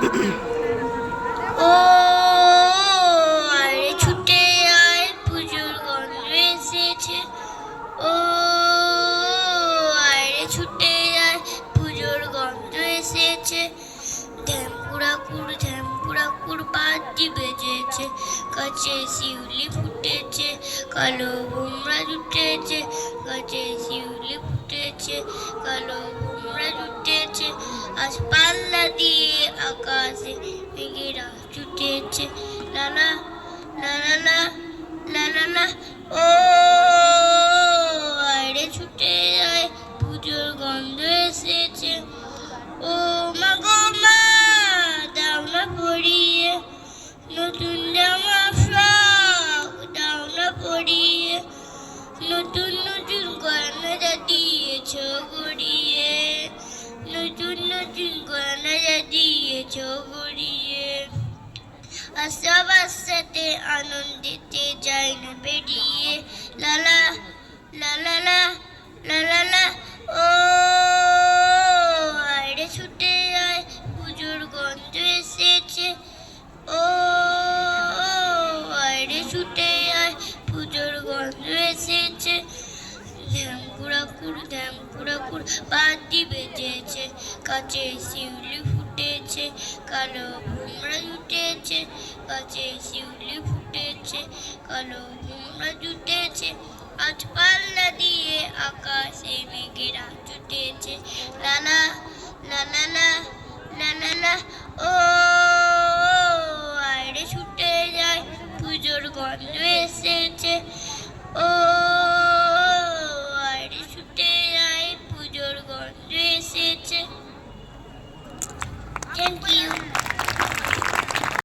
ও আরে ছুটে আয়, পুজোর এসেছে। ও আরে ছুটে আয়, পুজোর গন্ধ এসেছে। ঢ্যামপুরা কুড় বাদ্যি বেজেছে। কাছে শিউলি ফুটেছে, কালো ভুমরা জুটেছে। কাছে শিউলি ফুটেছে, কালো ভুমরা জুটেছে। আজ পাল্লা দিয়ে লালা ও, আরে ছুটে যায়, পুজোর গন্ধ এসেছে। ও মা গো মা, দাও না পরিয়ে, নতুন জামা ফ্রক, দাও না পরিয়ে, নতুন নতুন গয়না যা দিয়েছ গড়িয়ে, নতুন নতুন গয়না যা দিয়েছ গড়িয়ে। সবার সাথে আনন্দিতে বেরিয়ে লালা লালা লা লালা লা ও আরে ছুটে আয়, পুজোর গন্ধ এসেছে। ও আরে ছুটে আয়, পুজোর গন্ধ এসেছে। ধ্যামকুড়া কুড় ধ্যামকুড়া কুড় বাতি বেজেছে কাছে শিউলি ফুটেছে, কালো ভুমরা জুটেছে কাছে শিউলি ফুটেছে। কালো ভুমরা জুটেছে আজ পাল্লা দিয়ে আকাশে মেঘেরা জুটেছে। লালা লা লালা লা ও, আরে ছুটে যায়, পুজোর গন্ধ এসেছে। ও, আরে ছুটে যায়, পুজোর গন্ধ এসেছে। Thank you